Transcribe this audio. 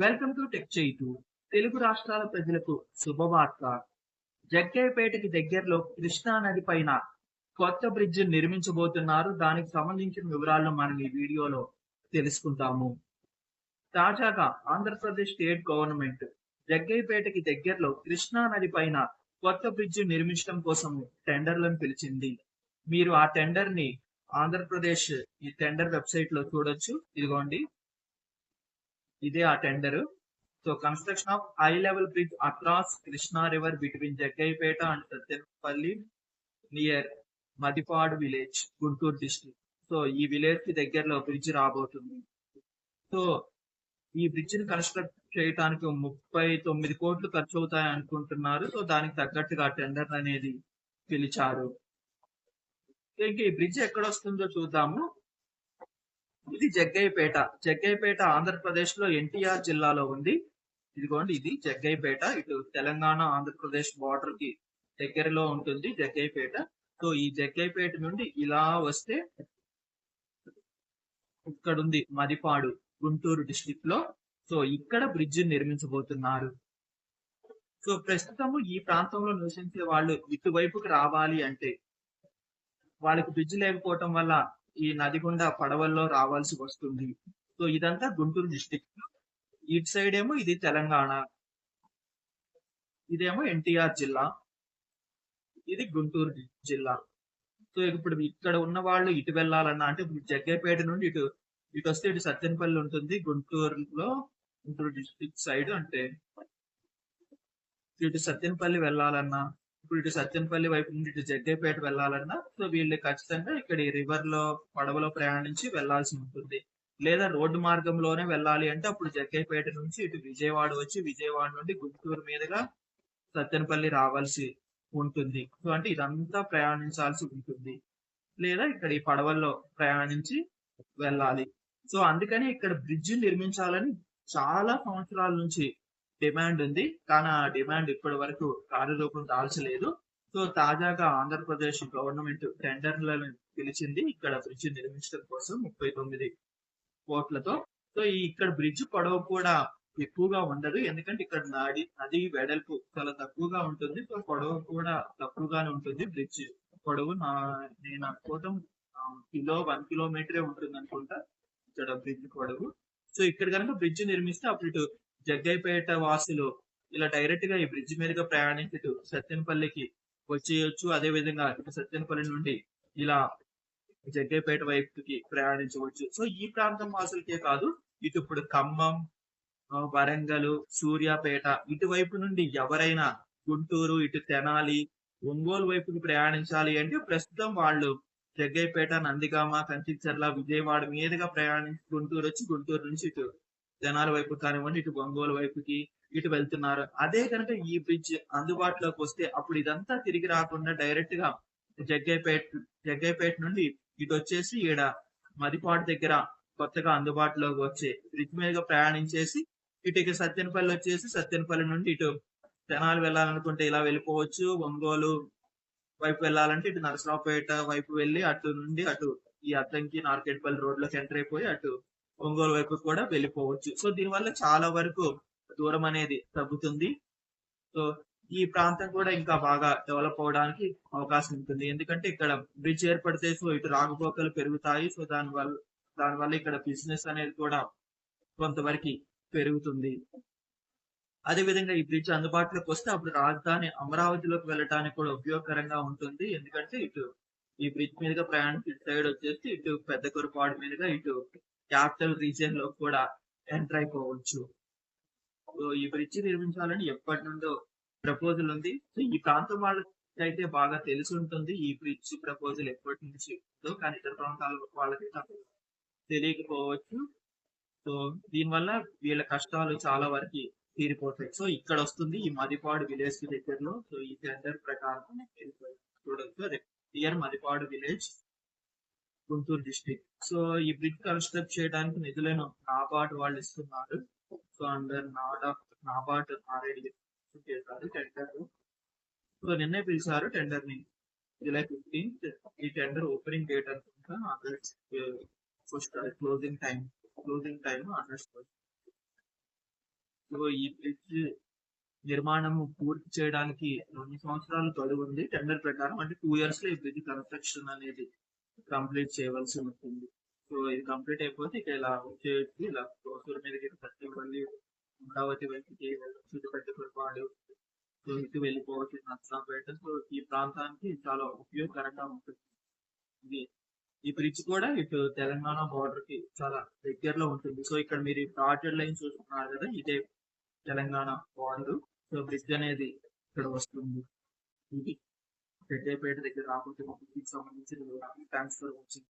Welcome to tech Chaitu తెలుగు రాష్ట్రాల ప్రజలకు శుభవార్త. జగ్గయ్యపేటకి దగ్గరలో కృష్ణా నది పైన కొత్త బ్రిడ్జ్ నిర్మించబోతున్నారు. దానికి సంబంధించిన వివరాలను మనం ఈ వీడియోలో తెలుసుకుంటాము. తాజాగా ఆంధ్రప్రదేశ్ స్టేట్ గవర్నమెంట్ జగ్గయ్యపేటకి దగ్గరలో కృష్ణా నది పైన కొత్త బ్రిడ్జ్ నిర్మించడం కోసం టెండర్లను పిలిచింది. మీరు ఆ టెండర్ని ఆంధ్రప్రదేశ్ ఈ టెండర్ వెబ్సైట్లో చూడొచ్చు. ఇదిగోండి. ఇదే ఆ tender. So construction of high level bridge across Krishna river between Jaggaiahpet and Satyapalli near Madipadu village Guntur district. So ఈ విలేజ్కి దగ్గరలో బ్రిడ్జ్ రాబోతుంది. సో ఈ బ్రిడ్జ్ని కన్స్ట్రక్ట్ చేయడానికి ముప్పై తొమ్మిది కోట్లు ఖర్చు అవుతాయి అనుకుంటున్నారు. సో దానికి తగ్గట్టుగా టెండర్ అనేది పిలిచారు. ఇంకా ఈ బ్రిడ్జ్ ఎక్కడ వస్తుందో చూద్దాము. ఇది జగ్గయ్యపేట జగ్గయ్యపేట ఆంధ్రప్రదేశ్లో ఎన్టీఆర్ జిల్లాలో ఉంది. ఇదిగోండి ఇది జగ్గయ్యపేట ఇటు తెలంగాణ ఆంధ్రప్రదేశ్ బార్డర్కి దగ్గరలో ఉంటుంది జగ్గయ్యపేట సో ఈ జగ్గయ్యపేట నుండి ఇలా వస్తే ఇక్కడ ఉంది మదిపాడు గుంటూరు డిస్టిక్లో సో ఇక్కడ బ్రిడ్జ్ నిర్మించబోతున్నారు. సో ప్రస్తుతము ఈ ప్రాంతంలో నివసించే వాళ్ళు ఇటువైపుకి రావాలి అంటే వాళ్ళకి బ్రిడ్జ్ లేకపోవటం వల్ల ఈ నది గుండా పడవల్లో రావాల్సి వస్తుంది. సో ఇదంతా గుంటూరు డిస్టిక్ ఇటు సైడ్ ఏమో ఇది తెలంగాణ. ఇదేమో ఎన్టీఆర్ జిల్లా. ఇది గుంటూరు జిల్లా. సో ఇప్పుడు ఇక్కడ ఉన్న వాళ్ళు ఇటు వెళ్ళాలన్నా అంటే ఇప్పుడు జగ్గైపేట నుండి ఇటు ఇటు వస్తే ఇటు సత్యనపల్లి ఉంటుంది. గుంటూరులో గుంటూరు డిస్టిక్ సైడ్ అంటే. ఇటు సత్యనపల్లి వెళ్ళాలన్నా ఇప్పుడు ఇటు సత్యంపల్లి వైపు నుండి ఇటు జగ్గైపేట వెళ్ళాలన్నా సో వీళ్ళు ఖచ్చితంగా ఇక్కడ ఈ రివర్లో పడవలో ప్రయాణించి వెళ్ళాల్సి ఉంటుంది. లేదా రోడ్డు మార్గంలోనే వెళ్ళాలి అంటే అప్పుడు జగ్గైపేట నుంచి ఇటు విజయవాడ వచ్చి విజయవాడ నుండి గుంటూరు మీదుగా సత్యనపల్లి రావాల్సి ఉంటుంది. సో అంటే ఇదంతా ప్రయాణించాల్సి ఉంటుంది. లేదా ఇక్కడ ఈ పడవల్లో ప్రయాణించి వెళ్ళాలి. సో అందుకని ఇక్కడ బ్రిడ్జ్ నిర్మించాలని చాలా సంవత్సరాల నుంచి డిమాండ్ ఉంది. కానీ ఆ డిమాండ్ ఇప్పటి వరకు కార్యరూపం దాల్చలేదు. సో తాజాగా ఆంధ్రప్రదేశ్ గవర్నమెంట్ టెండర్లను పిలిచింది. ఇక్కడ బ్రిడ్జ్ నిర్మించడం కోసం ముప్పై తొమ్మిది కోట్లతో. సో ఈ ఇక్కడ బ్రిడ్జ్ పొడవు కూడా ఎక్కువగా ఉండదు. ఎందుకంటే ఇక్కడ నది నది వెడల్పు చాలా తక్కువగా ఉంటుంది. సో పొడవు కూడా తక్కువగానే ఉంటుంది. బ్రిడ్జ్ పొడవు నా నేను అనుకోవటం కిలో వన్ కిలోమీటరే ఉంటుంది అనుకుంటా ఇక్కడ బ్రిడ్జ్ పొడవు. సో ఇక్కడ కనుక బ్రిడ్జ్ నిర్మిస్తే అప్పుడు ఇటు జగ్గైపేట వాసులు ఇలా డైరెక్ట్గా ఈ బ్రిడ్జ్ మీదుగా ప్రయాణించి సత్యనపల్లికి వచ్చేయచ్చు. అదే విధంగా ఇటు సత్యనపల్లి నుండి ఇలా జగ్గైపేట వైపుకి ప్రయాణించవచ్చు. సో ఈ ప్రాంతం వాసులకే కాదు ఇటు ఇప్పుడు ఖమ్మం వరంగల్ సూర్యాపేట ఇటువైపు నుండి ఎవరైనా గుంటూరు ఇటు తెనాలి ఒంగోలు వైపుకి ప్రయాణించాలి అంటే ప్రస్తుతం వాళ్ళు జగ్గైపేట నందిగామ కంచిచర్ల విజయవాడ మీదుగా ప్రయాణించి గుంటూరు వచ్చి గుంటూరు నుంచి ఇటు జనాల వైపు కానివ్వండి ఇటు ఒంగోలు వైపుకి ఇటు వెళ్తున్నారు. అదే కనుక ఈ బ్రిడ్జ్ అందుబాటులోకి వస్తే అప్పుడు ఇదంతా తిరిగి రాకుండా డైరెక్ట్గా జగ్గైపేట జగ్గైపేట నుండి ఇటు వచ్చేసి ఈడ మదిపాటు దగ్గర కొత్తగా అందుబాటులోకి వచ్చే బ్రిడ్జ్ మీదుగా ప్రయాణించేసి ఇటు సత్యనపల్లి వచ్చేసి సత్యనపల్లి నుండి ఇటు తెనాలి వెళ్ళాలనుకుంటే ఇలా వెళ్ళిపోవచ్చు. ఒంగోలు వైపు వెళ్ళాలంటే ఇటు నరసరావుపేట వైపు వెళ్ళి అటు నుండి అటు ఈ అద్దంకి నార్కెట్పల్లి రోడ్లోకి ఎంటర్ అయిపోయి అటు ఒంగోలు వైపు కూడా వెళ్ళిపోవచ్చు. సో దీనివల్ల చాలా వరకు దూరం అనేది తగ్గుతుంది. సో ఈ ప్రాంతం కూడా ఇంకా బాగా డెవలప్ అవడానికి అవకాశం ఉంటుంది. ఎందుకంటే ఇక్కడ బ్రిడ్జ్ ఏర్పడితే సో ఇటు రాకపోకలు పెరుగుతాయి. సో దాని దానివల్ల దానివల్ల ఇక్కడ బిజినెస్ అనేది కూడా కొంతవరకు పెరుగుతుంది. అదే విధంగా ఈ బ్రిడ్జ్ అందుబాటులోకి వస్తే అప్పుడు రాజధాని అమరావతిలోకి వెళ్ళడానికి కూడా ఉపయోగకరంగా ఉంటుంది. ఎందుకంటే ఇటు ఈ బ్రిడ్జ్ మీదుగా ప్రయాణం ఇటు సైడ్ వచ్చేసి ఇటు పెద్ద కురపాడు మీదుగా ఇటు క్యాపిటల్ రీజియన్లో కూడా ఎంటర్ అయిపోవచ్చు. ఈ బ్రిడ్జ్ నిర్మించాలని ఎప్పటి నుండో ప్రపోజల్ ఉంది. సో ఈ ప్రాంతం వాళ్ళకి అయితే బాగా తెలిసి ఉంటుంది ఈ బ్రిడ్జ్ ప్రపోజల్ ఎప్పటి నుంచి ఉందో కానీ ఇతర ప్రాంతాల వాళ్ళకి తెలియకపోవచ్చు. సో దీనివల్ల వీళ్ళ కష్టాలు చాలా వరకు తీరిపోతాయి. సో ఇక్కడ వస్తుంది ఈ మదిపాడు విలేజ్ దగ్గరలో. సో ఈ టెండర్ ప్రకారం చూడొచ్చు. Near Madipadu village Guntur district so ఈ బ్రిడ్జ్ కన్స్ట్రక్ట్ చేయడానికి నిధులను నాబార్డ్ వాళ్ళు ఇస్తున్నారు. సో అండర్ నాడా నాబార్డ్ ఆల్రెడీ చేశారు టెండర్ సో నిన్నే పిలిచారు టెండర్ని జూలై ఫిఫ్టీన్త్ ఈ టెండర్ ఓపెనింగ్ డేట్ అనుకుంటా August first closing time closing time August first so ఈ బ్రిడ్జ్ నిర్మాణం పూర్తి చేయడానికి రెండు సంవత్సరాలు గడువు ఉంది. టెండర్ ప్రకారం అంటే టూ ఇయర్స్లో ఈ బ్రిడ్జ్ కన్స్ట్రక్షన్ అనేది కంప్లీట్ చేయవలసి ఉంటుంది. సో ఇది కంప్లీట్ అయిపోతే ఇక ఇలా వచ్చేసి ఇలా కోసూరు మీదకి సత్యపల్లి అమరావతి వైపుకి చుట్టుపెట్టుకుపాడు సో ఇటు వెళ్ళిపోవచ్చు నర్సరాపేట సో ఈ ప్రాంతానికి చాలా ఉపయోగకరంగా ఉంటుంది. ఇది ఈ బ్రిడ్జ్ కూడా ఇటు తెలంగాణ బార్డర్కి చాలా దగ్గరలో ఉంటుంది. సో ఇక్కడ మీరు డాటెడ్ లైన్ చూస్తున్నారు కదా ఇదే తెలంగాణ బార్డర్ సో బ్రిడ్జ్ అనేది ఇక్కడ వస్తుంది. ఇది పెద్దపేట దగ్గర రాకపోతే సంబంధించిన ట్రాన్స్ఫర్ వచ్చింది